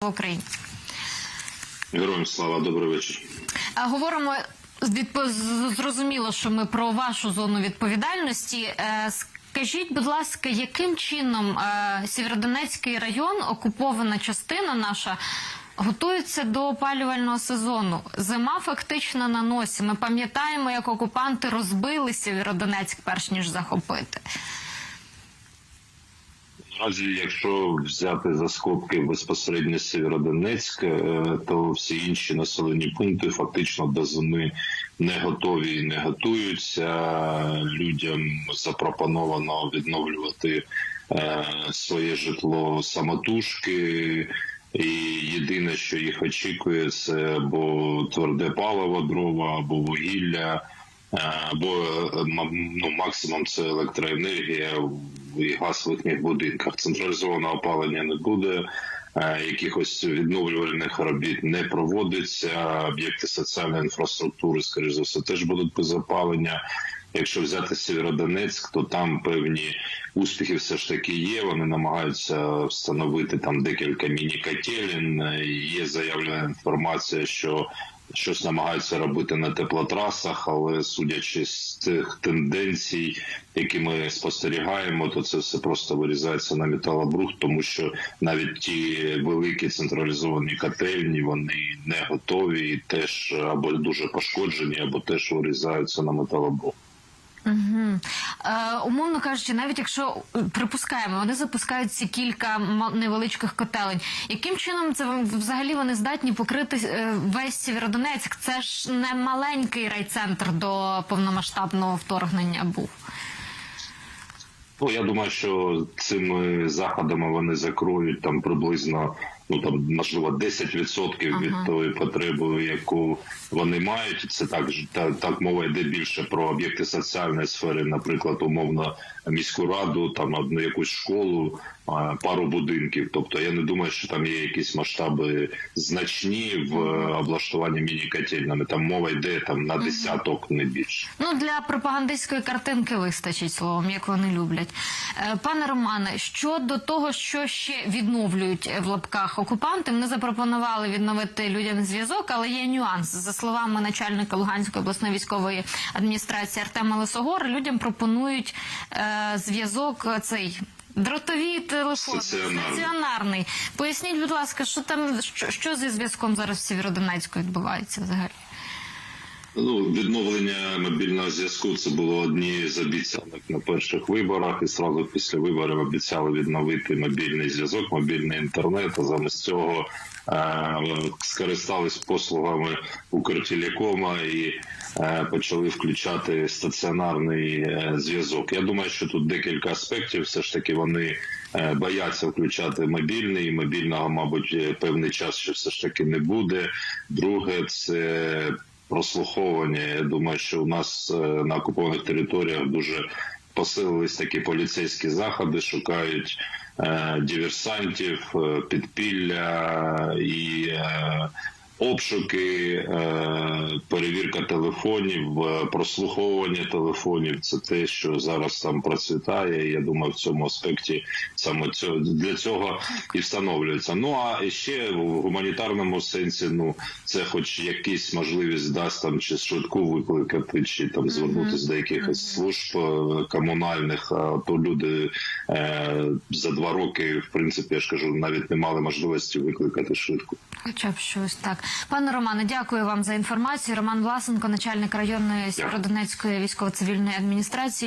в Україні. Героям слава, добрий вечір. А Говоримо зрозуміло, що ми про вашу зону відповідальності. Е, Скажіть, будь ласка, яким чином е, Сєвєродонецький район, окупована частина наша, готується до опалювального сезону? Зима фактично на носі. Ми пам'ятаємо, як окупанти розбили Сєвєродонецьк, перш ніж захопити. Наразі, якщо взяти за скобки безпосередньо Сєвєродонецьк, е, то всі інші населені пункти фактично до зими не готові і не готуються. Людям запропоновано відновлювати е, своє житло самотужки. І єдине, що їх очікує, це або тверде паливо, дрова, або вугілля, або е, ну, максимум це електроенергія і газ в їхніх будинках. Централізованого опалення не буде. е, Якихось відновлювальних робіт не проводиться. Об'єкти соціальної інфраструктури, скоріш за все, теж будуть без опалення. Якщо взяти Сєвєродонецьк, то там певні успіхи все ж таки є. Вони намагаються встановити там декілька міні-котелень. Е, Є заявлена інформація, що щось намагаються робити на теплотрасах, але судячи з тих тенденцій, які ми спостерігаємо, то це все просто вирізається на металобрухт, тому що навіть ті великі централізовані котельні вони не готові і теж або дуже пошкоджені, або теж вирізаються на металобрухт. Угу. Е, умовно кажучи, навіть якщо е, припускаємо, вони запускають ці кілька невеличких котелень. Яким чином це взагалі вони здатні покрити е, весь Сєвєродонецьк? Це ж не маленький райцентр до повномасштабного вторгнення був. Ну я думаю, що цими заходами вони закроють там приблизно ну там можливо 10% від Ага. тої потреби, яку вони мають. Це так та так мова йде більше про об'єкти соціальної сфери, наприклад, умовно міську раду, там одну якусь школу, пару будинків. Тобто я не думаю, що там є якісь масштаби значні в е, облаштуванні міні-котельнями. Там мова йде там на десяток, не більше. Ну для пропагандистської картинки вистачить словом, як вони люблять. Е, Пане Романе, щодо того, що ще відновлюють е, в лапках окупанти, Вони запропонували відновити людям зв'язок, але є нюанс. За словами начальника Луганської обласної військової адміністрації Артема Лисогор, людям пропонують е, зв'язок цей. Дротові телефони Стаціонарний. стаціонарний. Поясніть, будь ласка, що там що, що зі зв'язком зараз в Сєвєродонецьку відбувається взагалі? Ну, відновлення мобільного зв'язку це було одні з обіцянок на перших виборах, і сразу після виборів обіцяли відновити мобільний зв'язок, мобільний інтернет. А замість цього е, скористались послугами Укртелекома і е, почали включати стаціонарний е, зв'язок. Я думаю, що тут декілька аспектів. Все ж таки вони е, бояться включати мобільний. і Мобільного, мабуть, е, певний час ще все ж таки не буде. Друге, це прослуховування. Я думаю, що у нас е, на окупованих територіях дуже посилились такі поліцейські заходи, шукають е, диверсантів, е, підпілля і обшуки, е, перевірка телефонів, е, прослуховування телефонів. Це те, що зараз там процвітає. Я думаю, в цьому аспекті саме цього для цього і встановлюється. Ну а ще в гуманітарному сенсі, ну це хоч якісь можливість дасть там чи швидку викликати, чи там звернутися до якихось служб е, комунальних. А то люди е, за два роки, в принципі, я ж кажу, навіть не мали можливості викликати швидку. Хоча б щось так. Пане Романе, дякую вам за інформацію. Роман Власенко, начальник районної Сєвєродонецької військово-цивільної адміністрації.